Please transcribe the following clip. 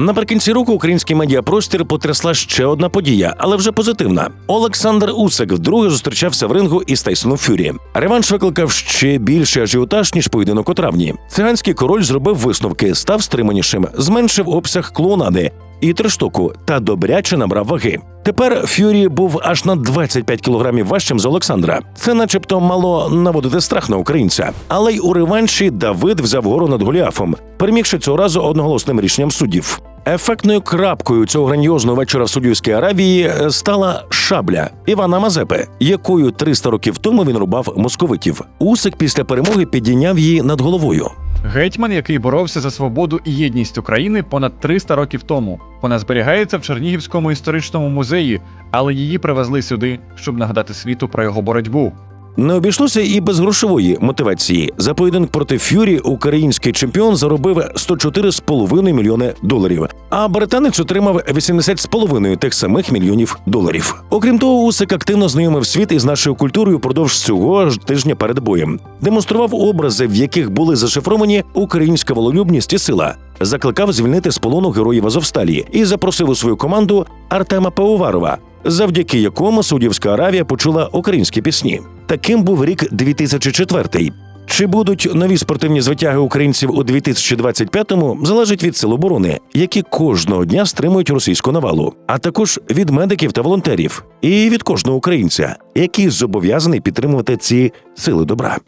Наприкінці року український медіапростір потрясла ще одна подія, але вже позитивна. Олександр Усик вдруге зустрічався в рингу із Тайсоном Фюрі. Реванш викликав ще більший ажіотаж, ніж поєдинок у травні. Циганський король зробив висновки, став стриманішим, зменшив обсяг клоунади і трештоку та добряче набрав ваги. Тепер Ф'юрі був аж на 25 кілограмів важчим за Олександра. Це, начебто, мало наводити страх на українця. Але й у реванші Давид взяв гору над Голіафом, перемігши цього разу одноголосним рішенням суддів. Ефектною крапкою цього грандіозного вечора в Суддівській Аравії е, стала шабля Івана Мазепи, якою 300 років тому він рубав московитів. Усик після перемоги підійняв її над головою. Гетьман, який боровся за свободу і єдність України понад 300 років тому. Вона зберігається в Чернігівському історичному музеї, але її привезли сюди, щоб нагадати світу про його боротьбу. Не обійшлося і без грошової мотивації. За поєдинок проти Ф'юрі український чемпіон заробив 104,5 мільйони доларів, а британець отримав 80,5 тих самих мільйонів доларів. Окрім того, Усик активно знайомив світ із нашою культурою впродовж цього ж тижня перед боєм. Демонстрував образи, в яких були зашифровані українська вололюбність і сила. Закликав звільнити з полону героїв Азовсталі і запросив у свою команду Артема Пивоварова, завдяки якому Саудівська Аравія почула українські пісні. Таким був рік 2004. Чи будуть нові спортивні звитяги українців у 2025-му, залежить від сил оборони, які кожного дня стримують російську навалу, а також від медиків та волонтерів, і від кожного українця, який зобов'язаний підтримувати ці сили добра.